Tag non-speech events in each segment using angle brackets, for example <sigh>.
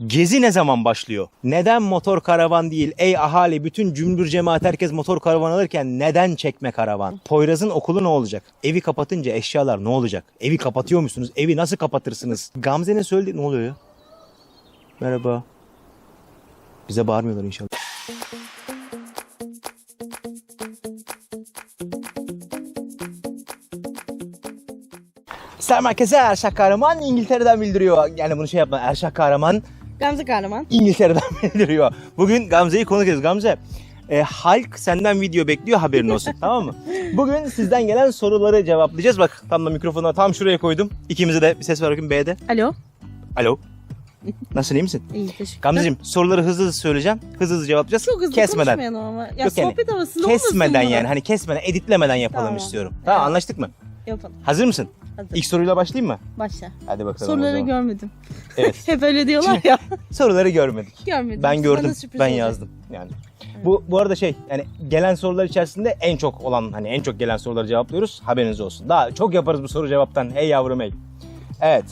Gezi ne zaman başlıyor? Neden motor karavan değil? Ey ahali bütün cümbür cemaat herkes motor karavan alırken neden çekme karavan? Poyraz'ın okulu ne olacak? Evi kapatınca eşyalar ne olacak? Evi kapatıyor musunuz? Evi nasıl kapatırsınız? Gamze'nin söylediği ne oluyor ya? Merhaba. Bize bağırmıyorlar inşallah. Selam herkese Erşak Kahraman İngiltere'den bildiriyor. Yani bunu şey yapma Erşak Kahraman Gamze Kahraman. İngiltere'den <laughs> bildiriyor. Bugün Gamze'yi konuk ediyoruz. Gamze e, halk senden video bekliyor haberin olsun <laughs> tamam mı? Bugün sizden gelen soruları cevaplayacağız. Bak tam da mikrofonu tam şuraya koydum. İkimize de bir ses ver bakayım B'de. Alo. Alo. <laughs> Nasılsın iyi misin? İyi teşekkürler. Gamzeciğim soruları hızlı hızlı söyleyeceğim. Hızlı hızlı cevaplayacağız. Çok hızlı Kesmeden. konuşmayalım ama. Ya Yok yani, sohbet havasında Kesmeden olmasın bu? yani hani kesmeden editlemeden yapalım Tamam. istiyorum. Tamam Evet. anlaştık mı? Yapalım. Hazır mısın? Hazır. İlk soruyla başlayayım mı? Başla. Hadi bakalım Soruları görmedim. Evet. <laughs> Hep öyle diyorlar ya. <laughs> Soruları görmedik. görmedim. Ben gördüm. Ben olacak. yazdım yani. Bu bu arada şey yani gelen sorular içerisinde en çok olan hani en çok gelen soruları cevaplıyoruz. Haberiniz olsun. Daha çok yaparız bu soru cevaptan. Hey yavrum hey. Evet.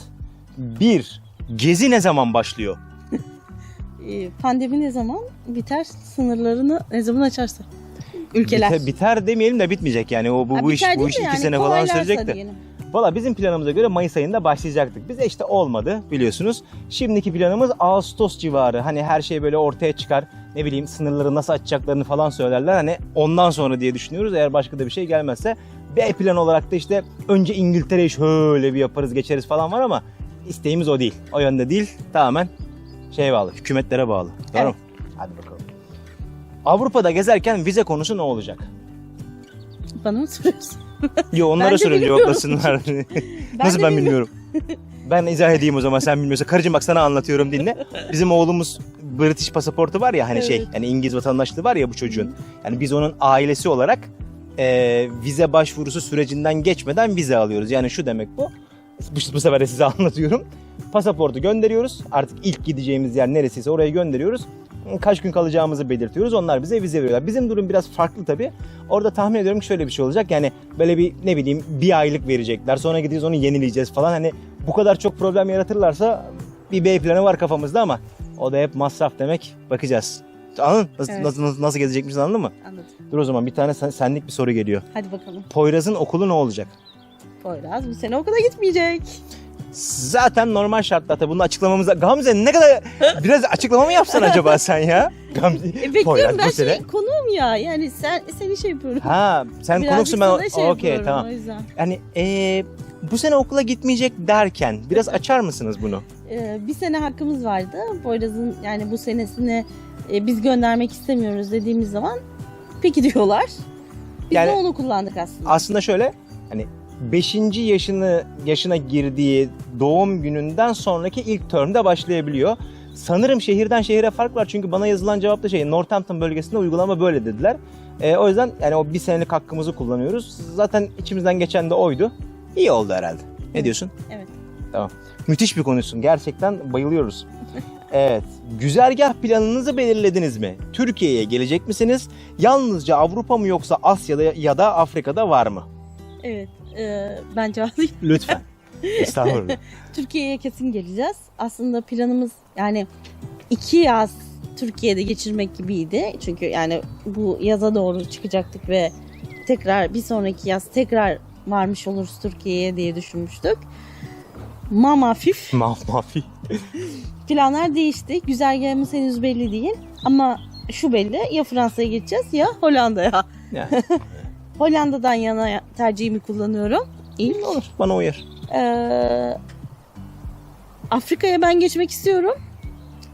Bir. Gezi ne zaman başlıyor? <laughs> Ee, Pandemi ne zaman biter? Sınırlarını ne zaman açarsa. Ülkeler. Biter, biter demeyelim de bitmeyecek yani. O bu, Ha, bu iş bu iş iki yani sene falan sürecek de. diyelim. Valla bizim planımıza göre Mayıs ayında başlayacaktık. Bize işte olmadı biliyorsunuz. Şimdiki planımız Ağustos civarı. Hani her şey böyle ortaya çıkar. Ne bileyim sınırları nasıl açacaklarını falan söylerler. Hani ondan sonra diye düşünüyoruz. Eğer başka da bir şey gelmezse. B plan olarak da işte önce İngiltere'yi şöyle bir yaparız geçeriz falan var ama isteğimiz o değil. O yönde değil. Tamamen şeye bağlı. Hükümetlere bağlı. Doğru Evet. mu? Hadi bakalım. Avrupa'da gezerken vize konusu ne olacak? Bana mı soruyorsun? Yo onlara <laughs> Ben sorun cevaplasınlar. Nasıl ben bilmiyorum. Ben izah edeyim o zaman sen bilmiyorsan. Karıcığım bak sana anlatıyorum dinle. Bizim oğlumuz British pasaportu var ya hani şey Evet. yani İngiliz vatandaşlığı var ya bu çocuğun. Yani biz onun ailesi olarak e, vize başvurusu sürecinden geçmeden vize alıyoruz. Yani şu demek bu. Bu, bu sefer de size <laughs> anlatıyorum. Pasaportu gönderiyoruz. Artık ilk gideceğimiz yer neresiyse oraya gönderiyoruz. Kaç gün kalacağımızı belirtiyoruz. Onlar bize vize veriyorlar. Bizim durum biraz farklı tabii. Orada tahmin ediyorum ki şöyle bir şey olacak. Yani böyle bir ne bileyim bir aylık verecekler. Sonra gideceğiz onu yenileyeceğiz falan. Hani bu kadar çok problem yaratırlarsa bir B planı var kafamızda ama o da hep masraf demek. Bakacağız. Anladın? Nasıl, Evet. nasıl, nasıl, nasıl gezecekmişsin anladın mı? Anladım. Dur o zaman bir tane sen- senlik bir soru geliyor. Hadi bakalım. Poyraz'ın okulu ne olacak? Poyraz bu sene okula gitmeyecek. Zaten normal şartlarda bunu açıklamamıza... Gamze ne kadar... Biraz açıklama mı yapsan acaba sen ya? <laughs> Gamze, E, bekliyorum ben bu sene- şey, konuğum ya. Yani sen seni şey yapıyorum. Ha sen Birazcık konuksun ben... şey Okey tamam. O yüzden. Yani eee, bu sene okula gitmeyecek derken biraz açar mısınız bunu? Ee, bir sene hakkımız vardı. Poyraz'ın yani bu senesini e, biz göndermek istemiyoruz dediğimiz zaman peki diyorlar. Biz Yani- de onu kullandık aslında. Aslında şöyle hani 5. yaşını yaşına girdiği doğum gününden sonraki ilk termde başlayabiliyor. Sanırım şehirden şehire fark var çünkü bana yazılan cevapta şey Northampton bölgesinde uygulama böyle dediler. Ee, o yüzden yani o bir senelik hakkımızı kullanıyoruz. Zaten içimizden geçen de oydu. İyi oldu herhalde. Ne diyorsun? Evet. Tamam. Müthiş bir konuşsun. Gerçekten bayılıyoruz. <laughs> Evet. Güzergah planınızı belirlediniz mi? Türkiye'ye gelecek misiniz? Yalnızca Avrupa mı yoksa Asya'da ya da Afrika'da var mı? Evet. E, ben cevaplayayım. Lütfen. <laughs> Estağfurullah. Türkiye'ye kesin geleceğiz. Aslında planımız yani iki yaz Türkiye'de geçirmek gibiydi. Çünkü yani bu yaza doğru çıkacaktık ve tekrar bir sonraki yaz tekrar varmış oluruz Türkiye'ye diye düşünmüştük. Mama hafif. Maf mafi. <laughs> Planlar değişti. Güzergahımız henüz belli değil. Ama şu belli ya Fransa'ya geçeceğiz ya Hollanda'ya. Yani, Hollanda'dan yana tercihimi kullanıyorum. İlk. olur. Bana uyar. Ee, Afrika'ya ben geçmek istiyorum.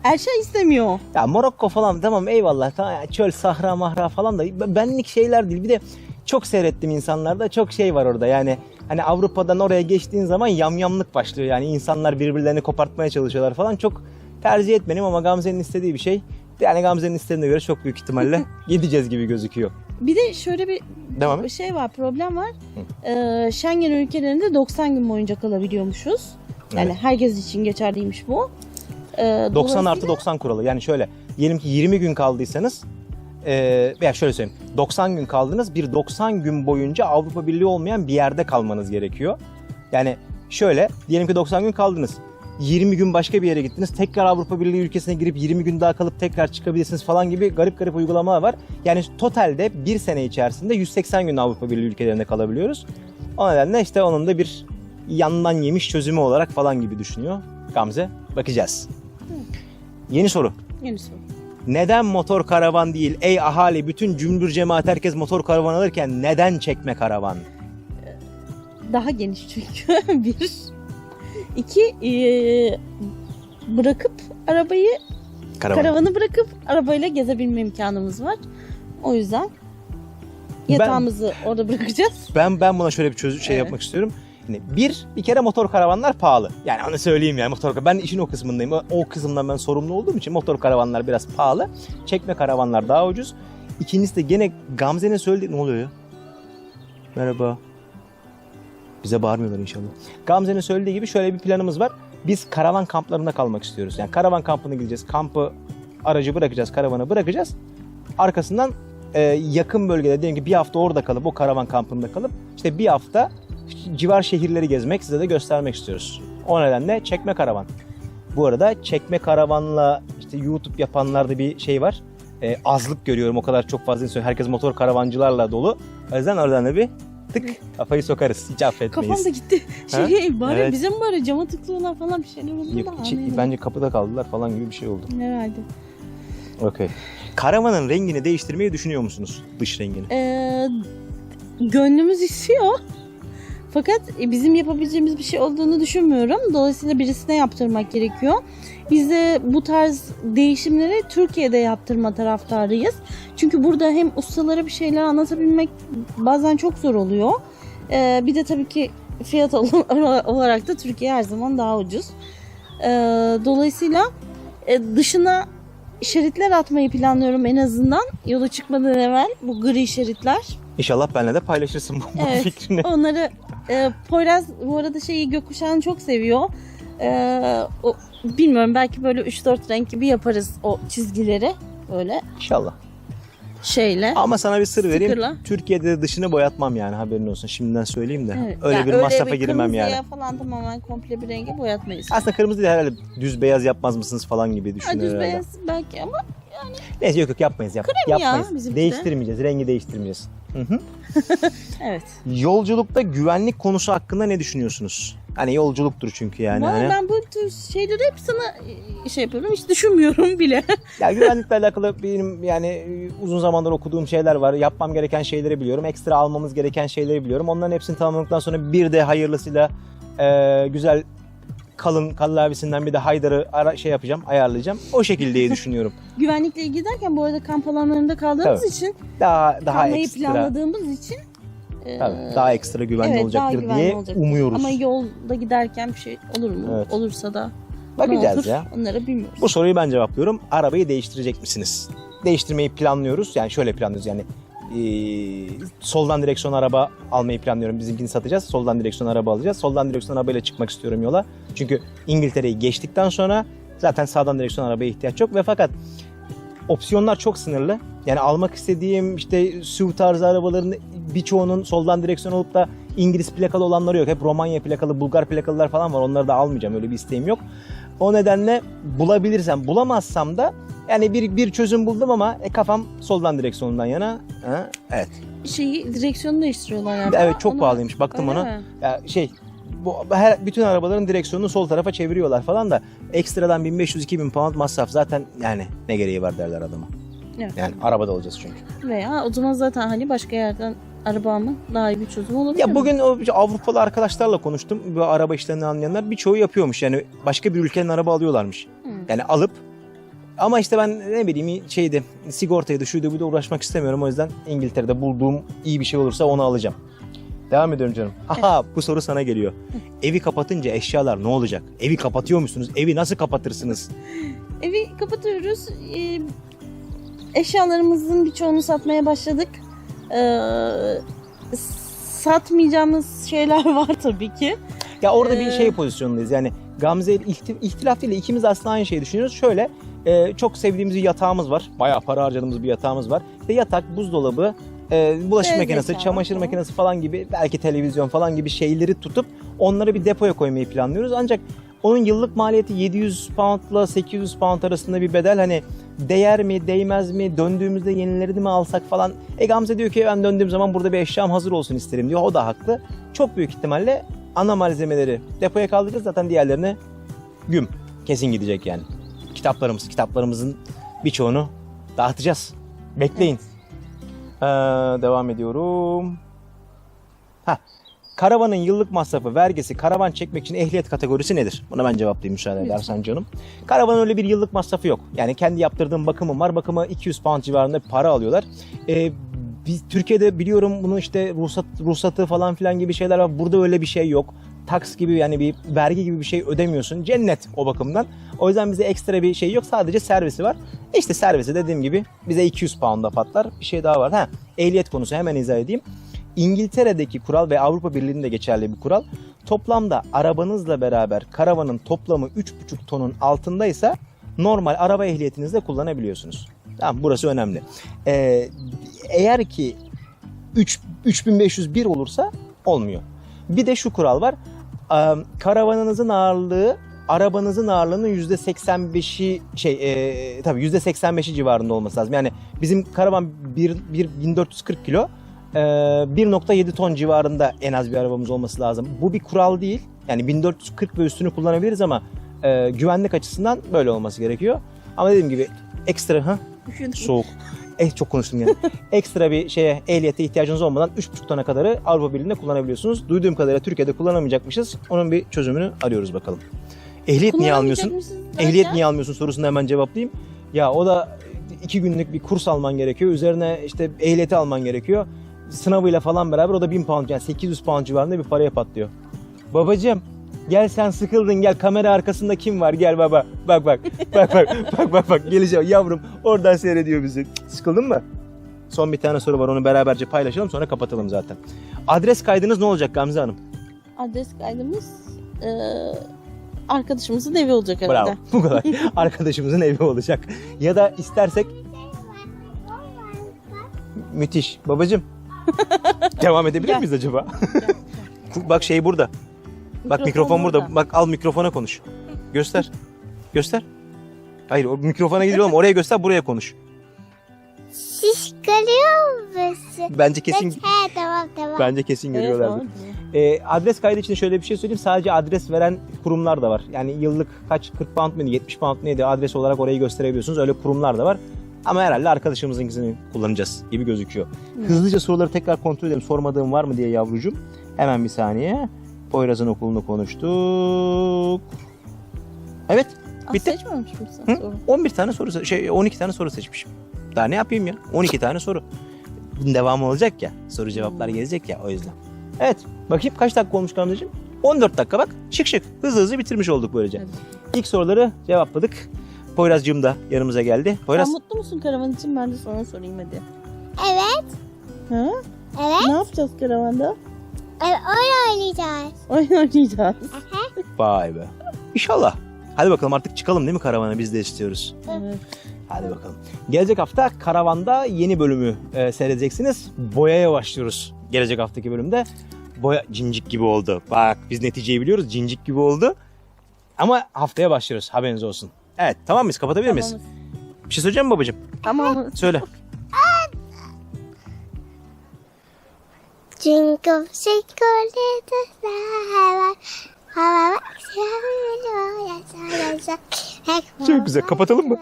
Erşen istemiyor. Ya Morokko falan tamam eyvallah. Tamam, ya çöl, sahra, mahra falan da benlik şeyler değil. Bir de çok seyrettim insanlarda. Çok şey var orada. Yani hani Avrupa'dan oraya geçtiğin zaman yamyamlık başlıyor. Yani insanlar birbirlerini kopartmaya çalışıyorlar falan. Çok tercih etmedim ama Gamze'nin istediği bir şey. Yani Gamze'nin istediğine göre çok büyük ihtimalle <laughs> gideceğiz gibi gözüküyor. Bir de şöyle bir Devam et. şey var, problem var. Ee, Schengen ülkelerinde 90 gün boyunca kalabiliyormuşuz. Yani Evet. herkes için geçerliymiş bu. Ee, 90 dolayısıyla- artı 90 kuralı. Yani şöyle diyelim ki 20 gün kaldıysanız e, veya şöyle söyleyeyim 90 gün kaldınız bir 90 gün boyunca Avrupa Birliği olmayan bir yerde kalmanız gerekiyor. Yani şöyle diyelim ki 90 gün kaldınız. 20 gün başka bir yere gittiniz. Tekrar Avrupa Birliği ülkesine girip 20 gün daha kalıp tekrar çıkabilirsiniz falan gibi garip garip uygulamalar var. Yani totalde bir sene içerisinde 180 gün Avrupa Birliği ülkelerinde kalabiliyoruz. O nedenle işte onun da bir yandan yemiş çözümü olarak falan gibi düşünüyor Gamze. Bakacağız. Yeni soru. Yeni soru. Neden motor karavan değil? Ey ahali bütün cümbür cemaat herkes motor karavan alırken neden çekme karavan? Daha geniş çünkü <laughs> bir. İki eee, bırakıp arabayı Karavan. karavanı bırakıp arabayla gezebilme imkanımız var. O yüzden yatağımızı orada bırakacağız. Ben ben buna şöyle bir çözüm şey Evet. yapmak istiyorum. Yani bir bir kere motor karavanlar pahalı. Yani onu söyleyeyim yani motor ben işin o kısmındayım. O, o kısımdan ben sorumlu olduğum için motor karavanlar biraz pahalı. Çekme karavanlar daha ucuz. İkincisi de gene Gamze'nin söylediği ne oluyor ya? Merhaba. Bize bağırmıyorlar inşallah. Gamze'nin söylediği gibi şöyle bir planımız var. Biz karavan kamplarında kalmak istiyoruz. Yani karavan kampına gideceğiz. Kampı aracı bırakacağız, karavanı bırakacağız. Arkasından e, yakın bölgede diyelim ki bir hafta orada kalıp o karavan kampında kalıp işte bir hafta civar şehirleri gezmek size de göstermek istiyoruz. O nedenle çekme karavan. Bu arada çekme karavanla işte YouTube yapanlarda bir şey var. E, azlık görüyorum o kadar çok fazla insan. Herkes motor karavancılarla dolu. O yüzden oradan da bir tık kafayı sokarız. Hiç affetmeyiz. Kafam da gitti. Şey bari Evet. bize mi bari cama tıklıyorlar falan bir şeyler oldu Yok, da. içi- bence kapıda kaldılar falan gibi bir şey oldu. Herhalde. Okey. Karavanın rengini değiştirmeyi düşünüyor musunuz? Dış rengini. Ee, gönlümüz istiyor. Fakat e, bizim yapabileceğimiz bir şey olduğunu düşünmüyorum. Dolayısıyla birisine yaptırmak gerekiyor. Biz de bu tarz değişimleri Türkiye'de yaptırma taraftarıyız. Çünkü burada hem ustalara bir şeyler anlatabilmek bazen çok zor oluyor. Ee, bir de tabii ki fiyat ol- <laughs> olarak da Türkiye her zaman daha ucuz. Ee, dolayısıyla e, dışına şeritler atmayı planlıyorum en azından yola çıkmadan evvel bu gri şeritler. İnşallah benimle de paylaşırsın bu, bu Evet. fikrini. Onları e, Poyraz bu arada şeyi gökkuşağını çok seviyor. E, o, bilmiyorum belki böyle 3-4 renk gibi yaparız o çizgileri böyle İnşallah. şeyle. Ama sana bir sır vereyim. Sticker'la. Türkiye'de de dışını boyatmam yani haberin olsun. Şimdiden söyleyeyim de. Evet. Öyle Yani bir masrafa girmem yani. kırmızıya falan tamamen komple bir rengi boyatmayız. Aslında kırmızı değil herhalde düz beyaz yapmaz mısınız falan gibi Ha, düşünüyor düz herhalde. beyaz belki ama Neyse yok yok yapmayız. Yap, Krem ya yapmayız. bizimki de. Değiştirmeyeceğiz. Rengi değiştirmeyeceğiz. Hı hı. <laughs> evet. Yolculukta güvenlik konusu hakkında ne düşünüyorsunuz? Hani yolculuktur çünkü yani. Vallahi hani. ben bu şeyleri hep sana e, şey yapıyorum hiç düşünmüyorum <laughs> bile. Ya güvenlikle alakalı benim yani e, uzun zamandır okuduğum şeyler var. Yapmam gereken şeyleri biliyorum. Ekstra almamız gereken şeyleri biliyorum. Onların hepsini tamamladıktan sonra bir de hayırlısıyla e, güzel kalın kallavisinden bir de Haydar'ı ara, şey yapacağım, ayarlayacağım. O şekilde <laughs> düşünüyorum. Güvenlikle ilgili derken bu arada kamp alanlarında kaldığımız Tabii. için Daha daha kalmayı ekstra. planladığımız için e, Tabii, daha ekstra güvenli evet, olacaktır güvenli diye olacaktır. umuyoruz. Ama yolda giderken bir şey olur mu? Evet. Olursa da Bakacağız olur? ya. Onları bilmiyoruz. Bu soruyu ben cevaplıyorum. Arabayı değiştirecek misiniz? Değiştirmeyi planlıyoruz. Yani şöyle planlıyoruz yani. Eee, soldan direksiyon araba almayı planlıyorum. Bizimkini satacağız. Soldan direksiyon araba alacağız. Soldan direksiyon arabayla çıkmak istiyorum yola. Çünkü İngiltere'yi geçtikten sonra zaten sağdan direksiyon arabaya ihtiyaç yok ve fakat opsiyonlar çok sınırlı. Yani almak istediğim işte SUV tarzı arabaların birçoğunun soldan direksiyon olup da İngiliz plakalı olanları yok. Hep Romanya plakalı, Bulgar plakalılar falan var. Onları da almayacağım. Öyle bir isteğim yok. O nedenle bulabilirsem, bulamazsam da yani bir bir çözüm buldum ama e, kafam soldan direksiyonundan yana. Ha, evet. Şeyi direksiyonu değiştiriyorlar yani. Evet çok Onu- pahalıymış. Baktım Öyle ona. mi? Ya şey bu her bütün arabaların direksiyonunu sol tarafa çeviriyorlar falan da ekstradan 1500-2000 pound masraf zaten yani ne gereği var derler adama. Evet. Yani arabada olacağız çünkü. Veya o zaman zaten hani başka yerden araba almak daha iyi bir çözüm olabilir Ya mi? bugün o Avrupalı arkadaşlarla konuştum. Bu araba işlerini anlayanlar birçoğu yapıyormuş. Yani başka bir ülkenin araba alıyorlarmış. Hı. Yani alıp ama işte ben ne bileyim şeydi sigortaydı şuydu bu da uğraşmak istemiyorum. O yüzden İngiltere'de bulduğum iyi bir şey olursa onu alacağım. Devam ediyorum canım. Aha bu soru sana geliyor. <laughs> Evi kapatınca eşyalar ne olacak? Evi kapatıyor musunuz? Evi nasıl kapatırsınız? Evi kapatıyoruz. Ee, eşyalarımızın birçoğunu satmaya başladık. Ee, satmayacağımız şeyler <laughs> var tabii ki. Ya orada bir Ee, şey pozisyondayız. Yani Gamze ile ihtilaf değil ikimiz aslında aynı şeyi düşünüyoruz. Şöyle e, çok sevdiğimiz bir yatağımız var. Bayağı para harcadığımız bir yatağımız var. İşte yatak, buzdolabı, e, bulaşık Beyaz makinesi, eşyalar çamaşır makinesi falan gibi belki televizyon falan gibi şeyleri tutup onları bir depoya koymayı planlıyoruz. Ancak Onun yıllık maliyeti 700 poundla 800 pound arasında bir bedel. Hani değer mi, değmez mi, döndüğümüzde yenilerini mi alsak falan. E Gamze diyor ki ben döndüğüm zaman burada bir eşyam hazır olsun isterim diyor. O da haklı. Çok büyük ihtimalle ana malzemeleri depoya kaldıracağız. Zaten diğerlerini güm. Kesin gidecek yani. Kitaplarımız, kitaplarımızın birçoğunu dağıtacağız. Bekleyin. Ee, devam ediyorum. Ha, karavanın yıllık masrafı, vergisi, karavan çekmek için ehliyet kategorisi nedir? Buna ben cevaplayayım müsaade edersen canım. Karavanın öyle bir yıllık masrafı yok. Yani kendi yaptırdığım bakımım var. Bakıma 200 pound civarında bir para alıyorlar. Ee, biz Türkiye'de biliyorum bunun işte ruhsat, ruhsatı falan filan gibi şeyler var. Burada öyle bir şey yok. Taks gibi yani bir vergi gibi bir şey ödemiyorsun. Cennet o bakımdan. O yüzden bize ekstra bir şey yok. Sadece servisi var. İşte servisi dediğim gibi bize 200 pound'a patlar. Bir şey daha var. Ha, ehliyet konusu hemen izah edeyim. İngiltere'deki kural ve Avrupa Birliği'nde geçerli bir kural. Toplamda arabanızla beraber karavanın toplamı 3,5 tonun altındaysa normal araba ehliyetinizde kullanabiliyorsunuz. Tamam burası önemli. Ee, eğer ki 3, 3501 olursa olmuyor. Bir de şu kural var. Karavanınızın ağırlığı arabanızın ağırlığının %85'i şey e, tabii %85'i civarında olması lazım. Yani bizim karavan 1, 1 1440 kilo e, 1.7 ton civarında en az bir arabamız olması lazım. Bu bir kural değil. Yani 1440 ve üstünü kullanabiliriz ama e, güvenlik açısından böyle olması gerekiyor. Ama dediğim gibi ekstra ha soğuk. <laughs> Eh çok konuştum yani. <laughs> ekstra bir şeye ehliyete ihtiyacınız olmadan 3,5 tona kadarı Avrupa Birliği'nde kullanabiliyorsunuz. Duyduğum kadarıyla Türkiye'de kullanamayacakmışız. Onun bir çözümünü arıyoruz bakalım. Ehliyet niye almıyorsun? Ehliyet niye almıyorsun sorusunu hemen cevaplayayım. Ya o da iki günlük bir kurs alman gerekiyor. Üzerine işte ehliyeti alman gerekiyor. Sınavıyla falan beraber o da 1000 pound yani 800 pound civarında bir paraya patlıyor. Babacım gel sen sıkıldın gel kamera arkasında kim var gel baba. Bak bak bak bak <laughs> bak bak bak geleceğim yavrum oradan seyrediyor bizi. Sıkıldın mı? Son bir tane soru var onu beraberce paylaşalım sonra kapatalım zaten. Adres kaydınız ne olacak Gamze Hanım? Adres kaydımız e, arkadaşımızın evi olacak herhalde. Bravo. Bu kadar. <laughs> Arkadaşımızın evi olacak. Ya da istersek müthiş. Babacım. <laughs> Devam edebilir miyiz acaba? Bak şey burada. Bak mikrofon burada. Bak al mikrofona konuş. Göster. Göster. Hayır o mikrofona gidiyor oğlum. Oraya göster buraya konuş. Siz görüyor musun? Bence kesin He tamam tamam. bence kesin tamam. E, adres kaydı için şöyle bir şey söyleyeyim. Sadece adres veren kurumlar da var. Yani yıllık kaç 40 pound mıydı 70 pound neydi adres olarak orayı gösterebiliyorsunuz. Öyle kurumlar da var. Ama herhalde arkadaşımızınkisini kullanacağız gibi gözüküyor. Hızlıca soruları tekrar kontrol edelim. Sormadığım var mı diye yavrucuğum. Hemen bir saniye. Poyraz'ın okulunu konuştuk. Evet. Aa, Bitti. Seçmemiş misin soru? 11 tane soru şey 12 tane soru seçmişim. Daha ne yapayım ya? 12 tane soru. Bunun devamı olacak ya. Soru cevaplar gelecek ya o yüzden. Evet. Bakayım kaç dakika olmuş Gamzeciğim? 14 dakika bak. Şık şık. Hızlı hızlı bitirmiş olduk böylece. Hadi. İlk soruları cevapladık. Poyraz'cığım da yanımıza geldi. Poyraz Sen mutlu musun karavan için? Ben de sana sorayım hadi. Evet. Ha? Evet. Ne yapacağız karavanda? Oyun oynayacağız. Oyun oynayacağız. vay be. İnşallah. Hadi bakalım artık çıkalım değil mi karavana biz de istiyoruz. Evet. Hadi bakalım. Gelecek hafta karavanda yeni bölümü e, seyredeceksiniz. Boyaya başlıyoruz gelecek haftaki bölümde. Boya cincik gibi oldu. Bak biz neticeyi biliyoruz cincik gibi oldu. Ama haftaya başlıyoruz haberiniz olsun. Evet tamam mıyız kapatabilir miyiz? Tamamız. Bir şey söyleyeceğim mi babacığım? Tamam. Söyle. Jingle jingle little star. Çok güzel, kapatalım mı?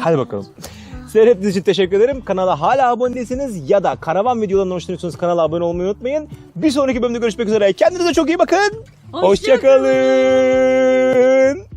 Hadi bakalım. Seyrettiğiniz için teşekkür ederim. Kanala hala abone değilseniz ya da karavan videolarından hoşlanıyorsanız kanala abone olmayı unutmayın. Bir sonraki bölümde görüşmek üzere. Kendinize çok iyi bakın. Hoşça Hoşçakalın. <laughs>